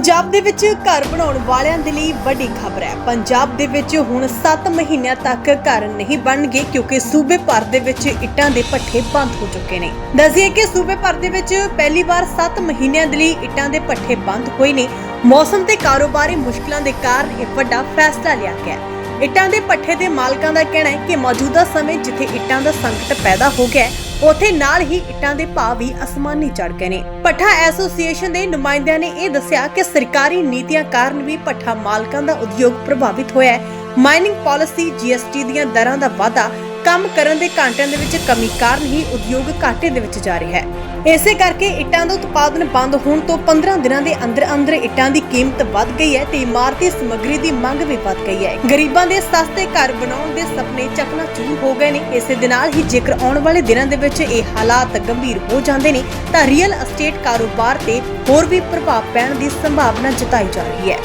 ਪੰਜਾਬ ਦੇ ਵਿੱਚ ਘਰ ਬਣਾਉਣ ਵਾਲਿਆਂ ਦੇ ਲਈ ਵੱਡੀ ਖਬਰ ਹੈ। ਪੰਜਾਬ ਦੇ ਵਿੱਚ ਹੁਣ 7 ਮਹੀਨਿਆਂ ਤੱਕ ਘਰ ਨਹੀਂ ਬਣਨਗੇ ਕਿਉਂਕਿ ਸੂਬੇ ਭਰ ਦੇ ਵਿੱਚ ਇੱਟਾਂ ਦੇ ਭੱਠੇ ਬੰਦ ਹੋ ਚੁੱਕੇ ਨੇ। ਦੱਸਿਏ ਕਿ ਸੂਬੇ ਭਰ ਦੇ ਵਿੱਚ ਪਹਿਲੀ ਵਾਰ 7 ਮਹੀਨਿਆਂ ਦੇ ਲਈ ਇੱਟਾਂ ਦੇ ਭੱਠੇ ਬੰਦ ਹੋਏ ਨੇ। ਮੌਸਮ ਤੇ ਕਾਰੋਬਾਰੀ ਮੁਸ਼ਕਲਾਂ ਦੇ ਕਾਰਨ ਇਹ ਵੱਡਾ ਫੈਸਲਾ ਲਿਆ ਗਿਆ ਇੱਟਾਂ ਦੇ ਭੱਠੇ ਦੇ ਮਾਲਕਾਂ ਦਾ ਕਹਿਣਾ ਹੈ ਕਿ ਮੌਜੂਦਾ ਸਮੇਂ ਜਿੱਥੇ ਇੱਟਾਂ ਦਾ ਸੰਕਟ ਪੈਦਾ ਹੋ ਗਿਆ ਹੈ ਉਥੇ ਨਾਲ ਹੀ ਇੱਟਾਂ ਦੇ ਭਾਅ ਵੀ ਅਸਮਾਨੀ ਚੜ ਗਏ ਨੇ। ਪੱਠਾ ਐਸੋਸੀਏਸ਼ਨ ਦੇ ਨੁਮਾਇੰਦਿਆਂ ਨੇ ਇਹ ਦੱਸਿਆ ਕਿ ਸਰਕਾਰੀ ਨੀਤੀਆਂ ਕਾਰਨ ਵੀ ਪੱਠਾ ਮਾਲਕਾਂ ਦਾ ਉਦਯੋਗ ਪ੍ਰਭਾਵਿਤ ਹੋਇਆ ਹੈ। ਮਾਈਨਿੰਗ ਪਾਲਿਸੀ ਜੀਐਸਟੀ ਦੀਆਂ ਦਰਾਂ ਦਾ ਵਾਧਾ ਕੰਮ ਕਰਨ ਦੇ ਘੰਟਿਆਂ ਦੇ ਵਿੱਚ ਕਮੀ ਕਾਰਨ ਹੀ ਉਦਯੋਗ ਘਾਟੇ ਦੇ ਵਿੱਚ ਜਾ ਰਿਹਾ ਹੈ। ਇਸੇ ਕਰਕੇ ਇੱਟਾਂ ਦਾ ਉਤਪਾਦਨ ਬੰਦ ਹੋਣ ਤੋਂ 15 ਦਿਨਾਂ ਦੇ ਅੰਦਰ ਅੰਦਰ ਇੱਟਾਂ ਦੀ ਕੀਮਤ ਵੱਧ ਗਈ ਹੈ ਤੇ ਇਮਾਰਤੀ ਸਮੱਗਰੀ ਦੀ ਮੰਗ ਵੀ ਵੱਧ ਗਈ ਹੈ। ਗਰੀਬਾਂ ਦੇ ਸਸਤੇ ਘਰ ਬਣਾਉਣ ਦੇ ਸੁਪਨੇ ਚਕਨਾਚੂਰ ਹੋ ਗਏ ਨੇ। ਇਸੇ ਦੇ ਨਾਲ ਹੀ ਜੇਕਰ ਆਉਣ ਵਾਲੇ ਦਿਨਾਂ ਦੇ ਵਿੱਚ ਇਹ ਹਾਲਾਤ ਗੰਭੀਰ ਹੋ ਜਾਂਦੇ ਨੇ, ਤਾਂ ਰੀਅਲ ਅਸਟੇਟ ਕਾਰੋਬਾਰ ਤੇ ਹੋਰ ਵੀ ਪ੍ਰਭਾਵ ਪੈਣ ਦੀ ਸੰਭਾਵਨਾ ਜਤਾਈ ਜਾ ਰਹੀ ਹੈ।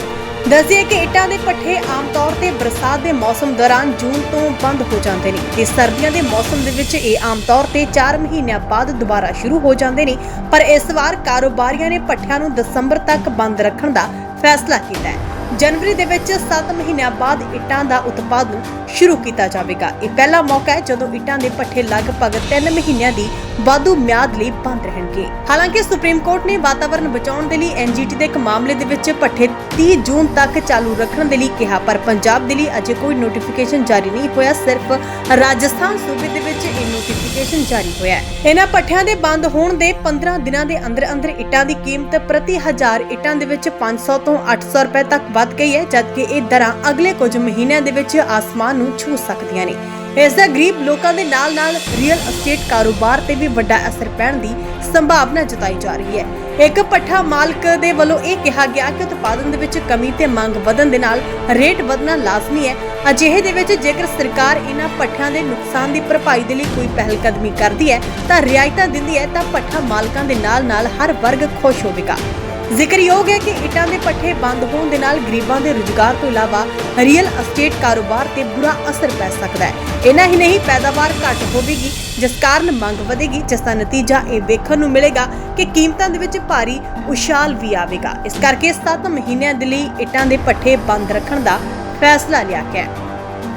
ਦੱਸਿਏ ਕਿ ਇੱਟਾਂ ਦੇ ਪੱਠੇ ਆਮ ਤੌਰ ਤੇ ਬਰਸਾਤ ਦੇ ਮੌਸਮ ਦੌਰਾਨ ਜੂਨ ਤੋਂ ਬੰਦ ਹੋ ਜਾਂਦੇ ਨੇ। ਤੇ ਸਰਦੀਆਂ ਦੇ ਮੌਸਮ ਦੇ ਵਿੱਚ ਇਹ ਆਮ ਤੌਰ ਤੇ 4 ਮਹੀਨਿਆਂ ਬਾਅਦ ਦੁਬਾਰਾ ਸ਼ੁਰੂ ਹੋ ਜਾਂਦੇ ਨੇ। ਪਰ ਇਸ ਵਾਰ ਕਾਰੋਬਾਰੀਆਂ ਨੇ ਪੱਠਿਆਂ ਨੂੰ ਦਸੰਬਰ ਤੱਕ ਬੰਦ ਰੱਖਣ ਦਾ ਫੈਸਲਾ ਕੀਤਾ ਹੈ। ਜਨਵਰੀ ਦੇ ਵਿੱਚ 7 ਮਹੀਨਿਆਂ ਬਾਅਦ ਇੱਟਾਂ ਦਾ ਉਤਪਾਦਨ ਸ਼ੁਰੂ ਕੀਤਾ ਜਾਵੇਗਾ। ਇਹ ਪਹਿਲਾ ਮੌਕਾ ਹੈ ਜਦੋਂ ਇੱਟਾਂ ਦੇ ਪੱਠੇ ਲਗਭਗ 3 ਮਹੀਨਿਆਂ ਦੀ ਵਾਧੂ ਮਿਆਦ ਲਈ ਬੰਦ ਰਹਿਣਗੇ। ਹਾਲਾਂਕਿ ਸੁਪਰੀਮ ਕੋਰਟ ਨੇ ਵਾਤਾਵਰਣ ਬਚਾਉਣ ਦੇ ਲਈ ਐਨਜੀਟੀ ਦੇ ਇੱਕ ਮਾਮਲੇ ਦੇ ਵਿੱਚ ਪੱਠੇ 30 ਜੂਨ ਤੱਕ ਚਾਲੂ ਰੱਖਣ ਦੇ ਲਈ ਕਿਹਾ, ਪਰ ਪੰਜਾਬ ਦੇ ਲਈ ਅਜੇ ਕੋਈ ਨੋਟੀਫਿਕੇਸ਼ਨ ਜਾਰੀ ਨਹੀਂ ਹੋਇਆ, ਸਿਰਫ ਰਾਜਸਥਾਨ ਸੂਬੇ ਦੇ ਵਿੱਚ ਇਹ ਨੋਟੀਫਿਕੇਸ਼ਨ ਜਾਰੀ ਹੋਇਆ ਹੈ। ਇਹਨਾਂ ਭੱਠਿਆਂ ਦੇ ਬੰਦ ਹੋਣ ਦੇ 15 ਦਿਨਾਂ ਦੇ ਅੰਦਰ ਅੰਦਰ ਇੱਟਾਂ ਦੀ ਕੀਮਤ ਪ੍ਰਤੀ ਹਜ਼ਾਰ ਇੱਟਾਂ ਦੇ ਵਿੱਚ 500 ਤੋਂ 800 ਰੁਪਏ ਤੱਕ ਵੱਧ ਗਈ ਹੈ, ਜਦਕਿ ਇਹ ਦਰਾਂ ਅਗਲੇ ਕੁਝ ਮਹੀਨਿਆਂ ਦੇ ਵਿੱਚ ਆਸਮਾਨ ਨੂੰ ਛੂ ਸਕਦੀਆਂ ਨੇ। ਇਸ ਦਾ ਗਰੀਬ ਲੋਕਾਂ ਦੇ ਨਾਲ-ਨਾਲ ਰੀਅਲ ਅਸਟੇਟ ਕਾਰੋਬਾਰ ਤੇ ਵੀ ਵੱਡਾ ਅਸਰ ਪੈਣ ਦੀ ਸੰਭਾਵਨਾ ਜਤਾਈ ਜਾ ਰਹੀ ਹੈ। ਇੱਕ ਪੱਠਾ ਮਾਲਕ ਦੇ ਵੱਲੋਂ ਇਹ ਕਿਹਾ ਗਿਆ ਕਿ ਉਤਪਾਦਨ ਦੇ ਵਿੱਚ ਕਮੀ ਤੇ ਮੰਗ ਵਧਣ ਦੇ ਨਾਲ ਰੇਟ ਵਧਣਾ ਲਾਜ਼ਮੀ ਹੈ। ਅਜਿਹੇ ਦੇ ਵਿੱਚ ਜੇਕਰ ਸਰਕਾਰ ਇਹਨਾਂ ਪੱਠਿਆਂ ਦੇ ਨੁਕਸਾਨ ਦੀ ਭਰਪਾਈ ਦੇ ਲਈ ਕੋਈ ਪਹਿਲ ਕਦਮੀ ਕਰਦੀ ਹੈ, ਤਾਂ ਰਿਆਇਤਾਂ ਦਿੰਦੀ ਹੈ, ਤਾਂ ਪੱਠਾ ਮਾਲਕਾਂ ਦੇ ਨਾਲ-ਨਾਲ ਹਰ ਵਰਗ ਖੁਸ਼ ਹੋਵੇਗਾ। ਜ਼ਿਕਰਯੋਗ ਹੈ ਕਿ ਇੱਟਾਂ ਦੇ ਪੱਠੇ ਬੰਦ ਹੋਣ ਦੇ ਨਾਲ ਗਰੀਬਾਂ ਦੇ ਰੁਜ਼ਗਾਰ ਤੋਂ ਇਲਾਵਾ ਰੀਅਲ ਅਸਟੇਟ ਕਾਰੋਬਾਰ ਤੇ ਬੁਰਾ ਅਸਰ ਪੈ ਸਕਦਾ ਹੈ। ਇਨਾ ਹੀ ਨਹੀਂ, ਪੈਦਾਵਾਰ ਘੱਟ ਹੋਵੇਗੀ, ਜਿਸ ਕਾਰਨ ਮੰਗ ਵਧੇਗੀ, ਜਿਸ ਦਾ ਨਤੀਜਾ ਇਹ ਵੇਖਣ ਨੂੰ ਮਿਲੇਗਾ ਕਿ ਕੀਮਤਾਂ ਦੇ ਵਿੱਚ ਭਾਰੀ ਉਛਾਲ ਵੀ ਆਵੇਗਾ। ਇਸ ਕਰਕੇ 7 ਮਹੀਨਿਆਂ ਦੇ ਲਈ ਇੱਟਾਂ ਦੇ ਪੱਠੇ ਬੰਦ ਰੱਖਣ ਦਾ ਫੈਸਲਾ ਲਿਆ ਗਿਆ ਹੈ।